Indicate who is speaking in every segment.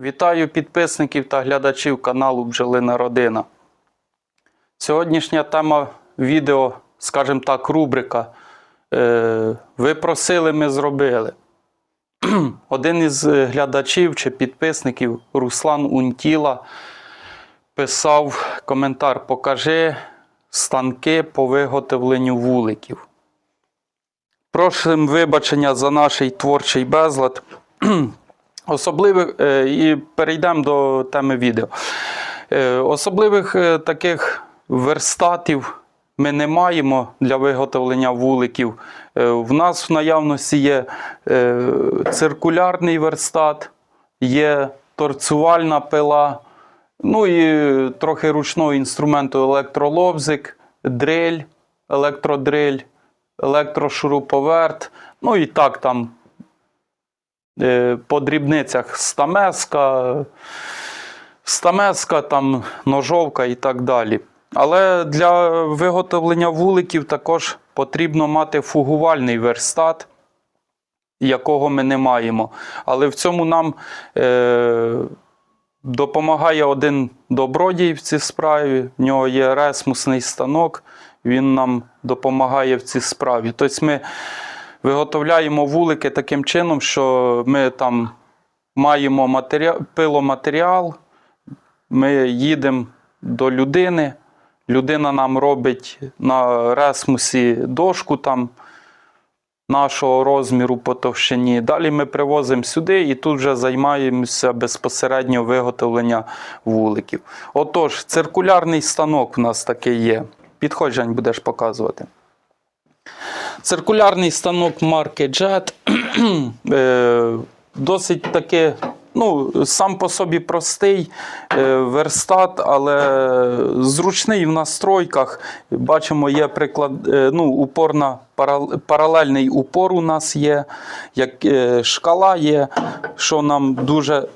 Speaker 1: Вітаю підписників та глядачів каналу Бджолина Родина. Сьогоднішня тема відео, скажімо так, рубрика. Е, Ви просили, ми зробили. Один із глядачів чи підписників Руслан Унтіла писав коментар: Покажи станки по виготовленню вуликів. Просим вибачення за наш творчий безлад. Особливих е, і перейдемо до теми відео. Е, Особливих е, таких верстатів ми не маємо для виготовлення вуликів. В нас в наявності є циркулярний верстат, є торцювальна пила, ну і трохи ручного інструменту електролобзик, дриль, електродриль, електрошуруповерт. Ну і так там по дрібницях стамеска, стамеска, там ножовка і так далі. Але для виготовлення вуликів також потрібно мати фугувальний верстат, якого ми не маємо. Але в цьому нам е, допомагає один добродій в цій справі. В нього є ресмусний станок, він нам допомагає в цій справі. Тобто ми виготовляємо вулики таким чином, що ми там маємо матеріал, пиломатеріал, ми їдемо до людини, людина нам робить на ресмусі дошку там нашого розміру по товщині. Далі ми привозимо сюди і тут вже займаємося безпосередньо виготовлення вуликів. Отож, циркулярний станок у нас такий є. Підходь, Жень, будеш показувати. Циркулярний станок марки Jet. Е, Досить таки, ну, сам по собі простий е, верстат, але зручний в настройках. Бачимо, є приклад, е, ну, упорна, парал- паралельний упор у нас є, як шкала є, що нам дуже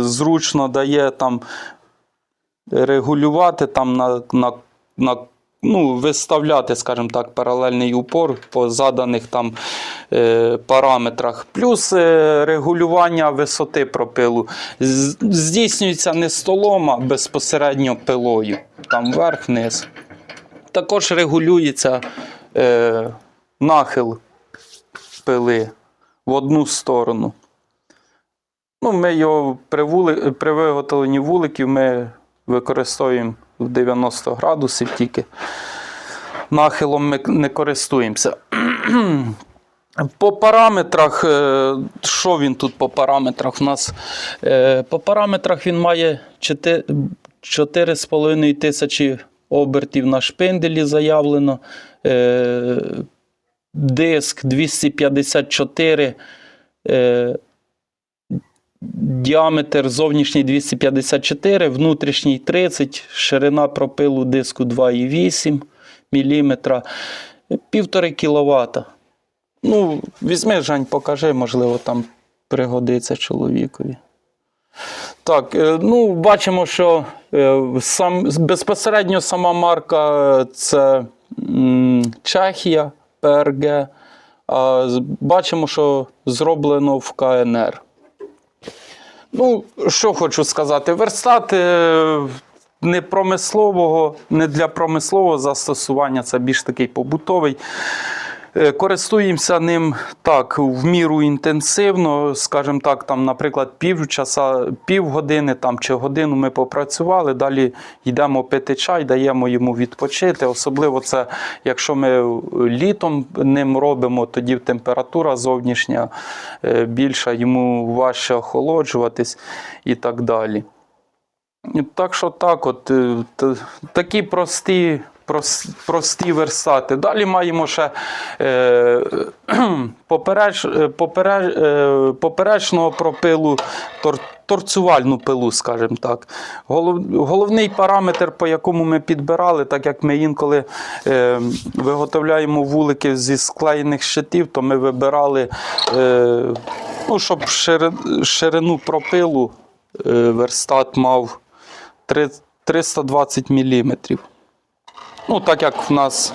Speaker 1: зручно дає там регулювати там на, на, на ну, виставляти, скажімо так, паралельний упор по заданих там е, параметрах. Плюс е, регулювання висоти пропилу. Здійснюється не столом, а безпосередньо пилою. Там вверх-вниз. Також регулюється е, нахил пили в одну сторону. Ну, ми його при, вули, при виготовленні вуликів ми використовуємо в 90 градусів тільки. Нахилом ми не користуємося. По параметрах, е, що він тут по параметрах? У нас е, по параметрах він має 4,5 тисячі обертів на шпинделі заявлено. Е, Диск 254 е, Діаметр зовнішній 254, внутрішній 30, ширина пропилу диску 2,8 мм, півтори кВт. Ну, візьми, Жень, покажи, можливо, там пригодиться чоловікові. Так, е, ну, бачимо, що е, сам, безпосередньо сама марка е, це Чехія, ПРГ. Бачимо, що зроблено в КНР. Ну, що хочу сказати, верстат е, не промислового, не для промислового застосування, це більш такий побутовий. Е, Користуємося ним так в міру інтенсивно, скажімо так, там, наприклад, півчаса, півгодини там, чи годину ми попрацювали, далі йдемо пити чай, даємо йому відпочити. Особливо це, якщо ми літом ним робимо, тоді температура зовнішня е, більша, йому важче охолоджуватись і так далі. Так що так, от е, такі прості, прос- прості версати. Далі маємо ще е, попереч, е, попереч, е, поперечного пропилу, тор, торцювальну пилу, скажімо так. Голов, головний параметр, по якому ми підбирали, так як ми інколи е, виготовляємо вулики зі склеєних щитів, то ми вибирали, е, ну, щоб шири- ширину пропилу е, верстат мав три- 320 мм. Ну, так як в нас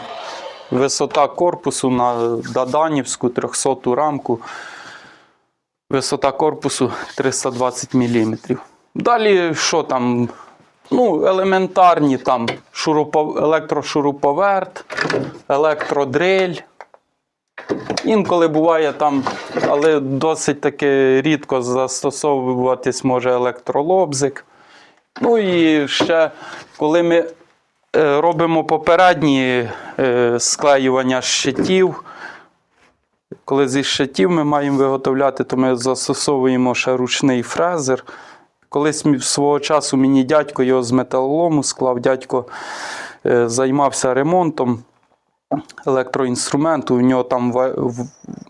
Speaker 1: висота корпусу на Даданівську 300 рамку Висота корпусу 320 мм. Далі що там? Ну, елементарні там шурупо, електрошуруповерт, електродриль. Інколи буває там, але досить таки рідко застосовуватись може електролобзик. Ну і ще, коли ми робимо попередні е, склеювання щитів, коли зі щитів ми маємо виготовляти, то ми застосовуємо ще ручний фрезер. Колись свого часу мені дядько його з металолому склав, дядько е, займався ремонтом електроінструменту. У нього там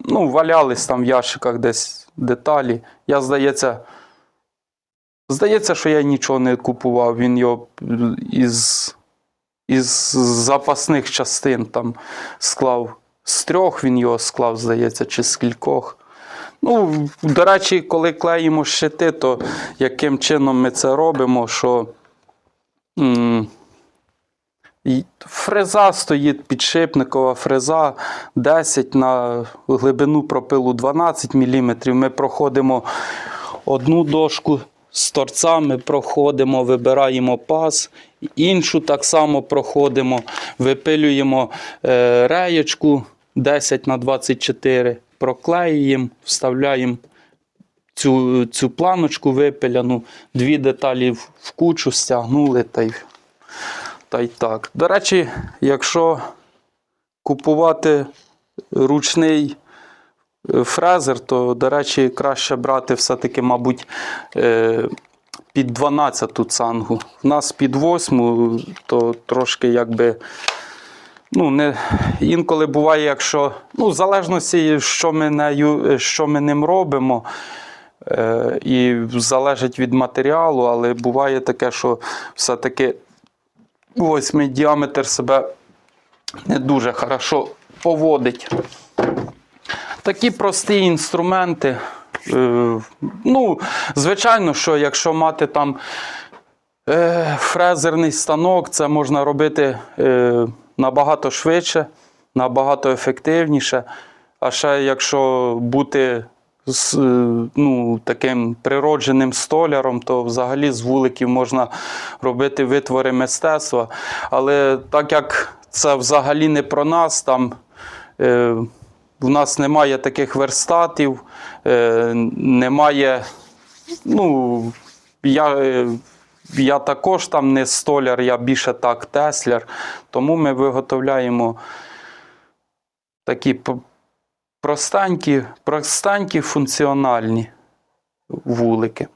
Speaker 1: ну, валялись там в ящиках десь деталі. Я, здається, здається, що я нічого не купував. Він його із, із запасних частин там склав. З трьох він його склав, здається, чи з кількох. Ну, до речі, коли клеїмо щити, то яким чином ми це робимо, що м, фреза стоїть, підшипникова фреза 10 на глибину пропилу 12 мм. Ми проходимо одну дошку з торцями, проходимо, вибираємо паз, іншу так само проходимо, випилюємо е, реєчку 10 на 24, проклеюємо, вставляємо цю, цю планочку випиляну, дві деталі в, кучу стягнули та й, та й так. До речі, якщо купувати ручний фрезер, то, до речі, краще брати все-таки, мабуть, е, під 12 цангу. У нас під 8, то трошки якби. Ну, не, інколи буває, якщо, ну, в залежності, що ми, нею, що ми ним робимо, е, і залежить від матеріалу, але буває таке, що все-таки восьмий діаметр себе не дуже хорошо поводить. Такі прості інструменти. Е, ну, звичайно, що якщо мати там е, фрезерний станок, це можна робити е, набагато швидше, набагато ефективніше. А ще якщо бути ну, таким природженим столяром, то взагалі з вуликів можна робити витвори мистецтва. Але так як це взагалі не про нас, там в нас немає таких верстатів, е, немає. Ну, я, е, я також там не столяр, я більше так тесляр. Тому ми виготовляємо такі простенькі, простенькі функціональні вулики.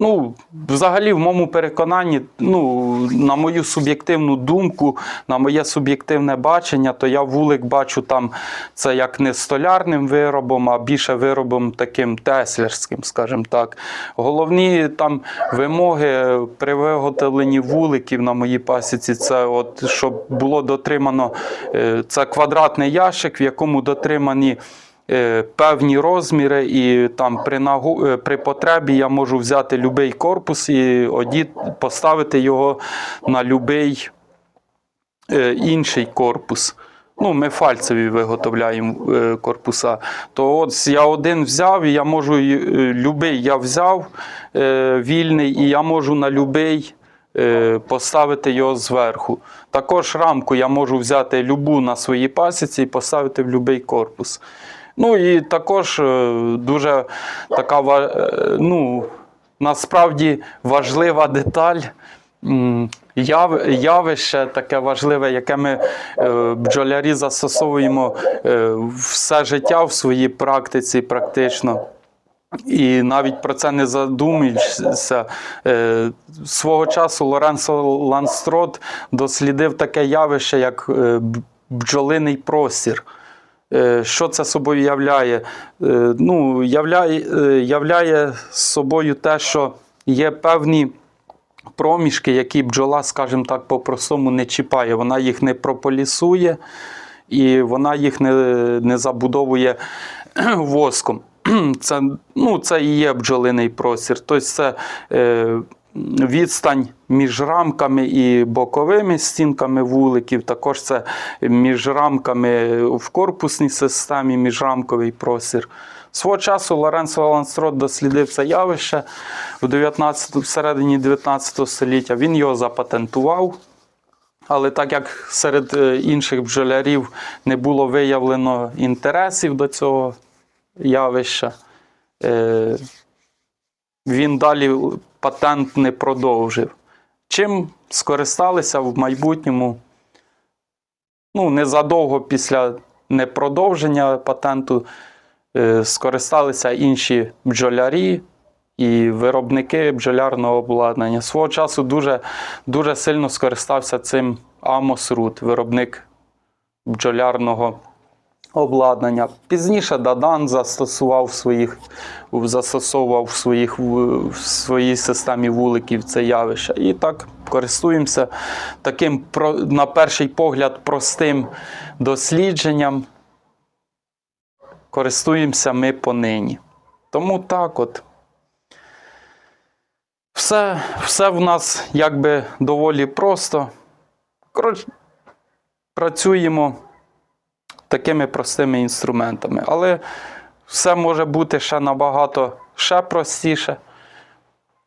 Speaker 1: Ну, взагалі, в моєму переконанні, ну, на мою суб'єктивну думку, на моє суб'єктивне бачення, то я вулик бачу там це як не столярним виробом, а більше виробом таким теслярським, скажімо так. Головні там вимоги при виготовленні вуликів на моїй пасіці, це от, щоб було дотримано е, це квадратний ящик, в якому дотримані певні розміри, і там при, нагу, е, при потребі я можу взяти будь-який корпус і одіт, поставити його на будь-який е, інший корпус. Ну, ми фальцеві виготовляємо е, корпуса. То от я один взяв, і я можу е, любий я взяв е, вільний, і я можу на любий е, поставити його зверху. Також рамку я можу взяти любу на своїй пасіці і поставити в будь-який корпус. Ну і також е, дуже така е, ну, насправді важлива деталь. яв- Явище таке важливе, яке ми е, бджолярі застосовуємо все життя в своїй практиці, практично. І навіть про це не задумуєшся. Свого часу Лоренцо Ланстрот дослідив таке явище, як бджолиний простір. Е, Що це собою являє? Е, Ну, являє, е, являє собою те, що є певні проміжки, які бджола, скажімо так, по-простому не чіпає. Вона їх не прополісує і вона їх не, не забудовує воском. Це, ну, це і є бджолиний простір. Тобто це відстань між рамками і боковими стінками вуликів, також це між рамками в корпусній системі, міжрамковий простір. Свого часу Лоренцо Ланстрот дослідив це явище в 19, в середині 19 століття. Він його запатентував. Але так як серед е, інших бджолярів не було виявлено інтересів до цього явища, е, він далі патент не продовжив. Чим скористалися в майбутньому, ну, незадовго після непродовження патенту, е, скористалися інші бджолярі і виробники бджолярного обладнання. Свого часу дуже, дуже сильно скористався цим Амос Рут, виробник бджолярного обладнання. Пізніше Дадан застосував своїх, застосовував в, своїх, в своїй системі вуликів це явище. І так користуємося таким, на перший погляд, простим дослідженням. Користуємося ми понині. Тому так от. Все, все в нас якби доволі просто. Коротше, працюємо такими простими інструментами. Але все може бути ще набагато ще простіше.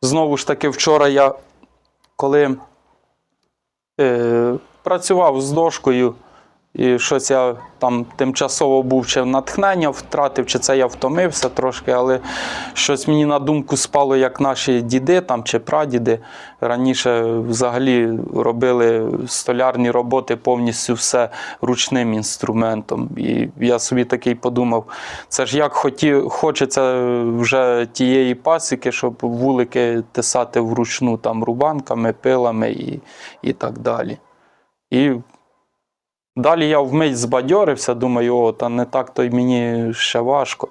Speaker 1: Знову ж таки, вчора я, коли е, працював з дошкою, і щось я там тимчасово був чи натхнення втратив, чи це я втомився трошки, але щось мені на думку спало, як наші діди там, чи прадіди раніше взагалі робили столярні роботи повністю все ручним інструментом. І я собі такий подумав, це ж як хоті, хочеться вже тієї пасіки, щоб вулики тисати вручну там рубанками, пилами і, і так далі. І Далі я вмить збадьорився, думаю, о, та не так то й мені ще важко.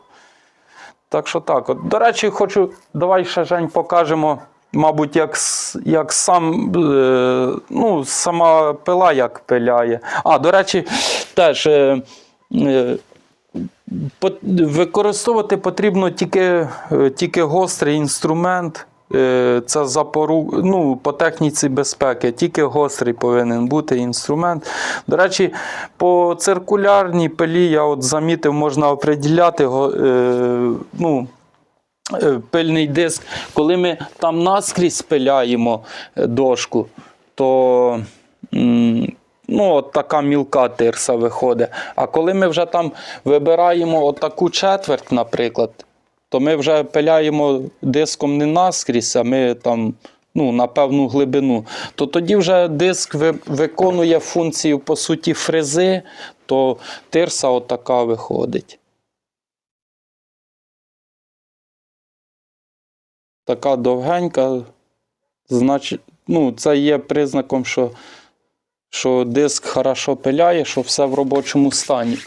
Speaker 1: Так що так. От. До речі, хочу, давай ще Жень покажемо, мабуть, як, як сам, е, ну, сама пила як пиляє. А, до речі, теж. Е, е, Використовувати потрібно тільки, е, тільки гострий інструмент. Е, Це запору... ну, по техніці безпеки, тільки гострий повинен бути інструмент. До речі, по циркулярній пилі я от замітив, можна оприділяти е, ну, е, пильний диск. Коли ми там наскрізь пиляємо дошку, то ну, от така мілка тирса виходить. А коли ми вже там вибираємо отаку четверть, наприклад, то ми вже пиляємо диском не наскрізь, а ми там. Ну, на певну глибину, то тоді вже диск ви- виконує функцію, по суті, фрези, то тирса отака виходить. така довгенька, значить, ну, це є признаком, що, що диск хорошо пиляє, що все в робочому стані.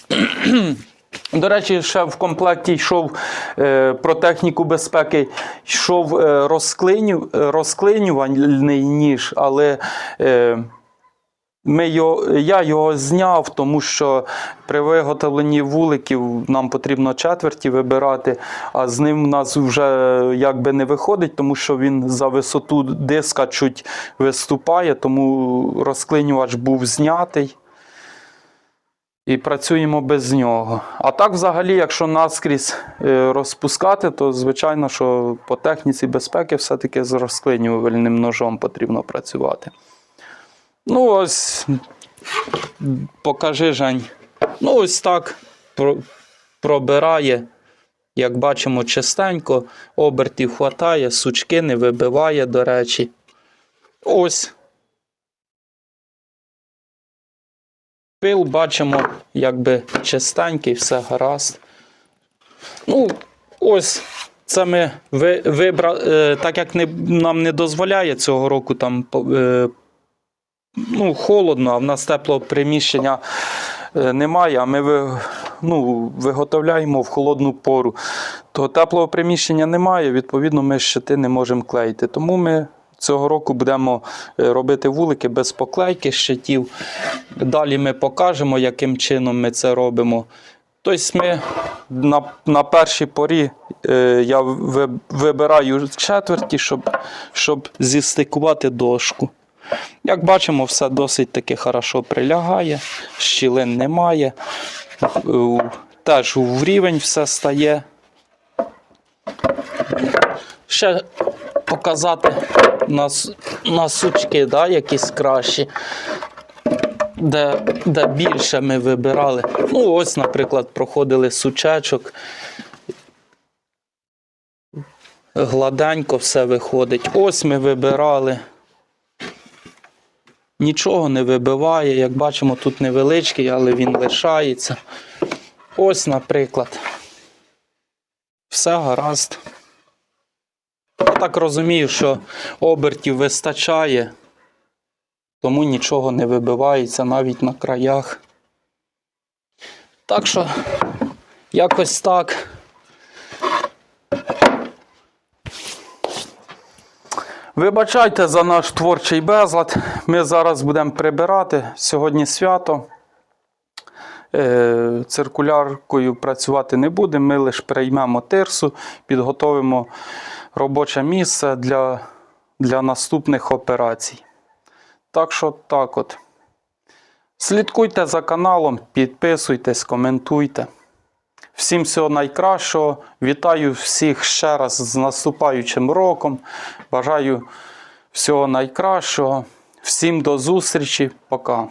Speaker 1: До речі, ще в комплекті йшов е, про техніку безпеки, йшов е, розклиню, е, розклинювальний ніж, але ми його, я його зняв, тому що при виготовленні вуликів нам потрібно четверті вибирати, а з ним у нас вже якби не виходить, тому що він за висоту диска чуть виступає, тому розклинювач був знятий. І працюємо без нього. А так, взагалі, якщо наскрізь е, розпускати, то звичайно, що по техніці безпеки все-таки з розклинювальним ножом потрібно працювати. Ну, ось, покажи, Жень. Ну, ось так про- пробирає. Як бачимо, чистенько, обертів хватає, сучки не вибиває, до речі. Ось. Пил бачимо, якби чистенький, все гаразд. Ну, ось це ми ви, вибрали, так як не, нам не дозволяє цього року там е, ну, холодно, а в нас теплого приміщення е, немає, а ми ну, виготовляємо в холодну пору. То теплого приміщення немає, відповідно, ми щити не можемо клеїти. Тому ми цього року будемо е, робити вулики без поклейки щитів. Далі ми покажемо, яким чином ми це робимо. Тобто ми на, на першій порі е, я вибираю четверті, щоб, щоб зістикувати дошку. Як бачимо, все досить таки хорошо прилягає, щілин немає. Теж в рівень все стає. ще показати на, с- на сучки, да, якісь кращі, де, де більше ми вибирали. Ну, ось, наприклад, проходили сучечок. Гладенько все виходить. Ось ми вибирали. Нічого не вибиває. Як бачимо, тут невеличкий, але він лишається. Ось, наприклад. Все гаразд. Я так розумію, що обертів вистачає, тому нічого не вибивається навіть на краях. Так що, якось так. Вибачайте за наш творчий безлад. Ми зараз будемо прибирати. Сьогодні свято. Е, Циркуляркою працювати не будемо. Ми лише переймемо тирсу, підготовимо робоче місце для, для наступних операцій. Так що так от. Слідкуйте за каналом, підписуйтесь, коментуйте. Всім всього найкращого. Вітаю всіх ще раз з наступаючим роком. Бажаю всього найкращого. Всім до зустрічі. Пока.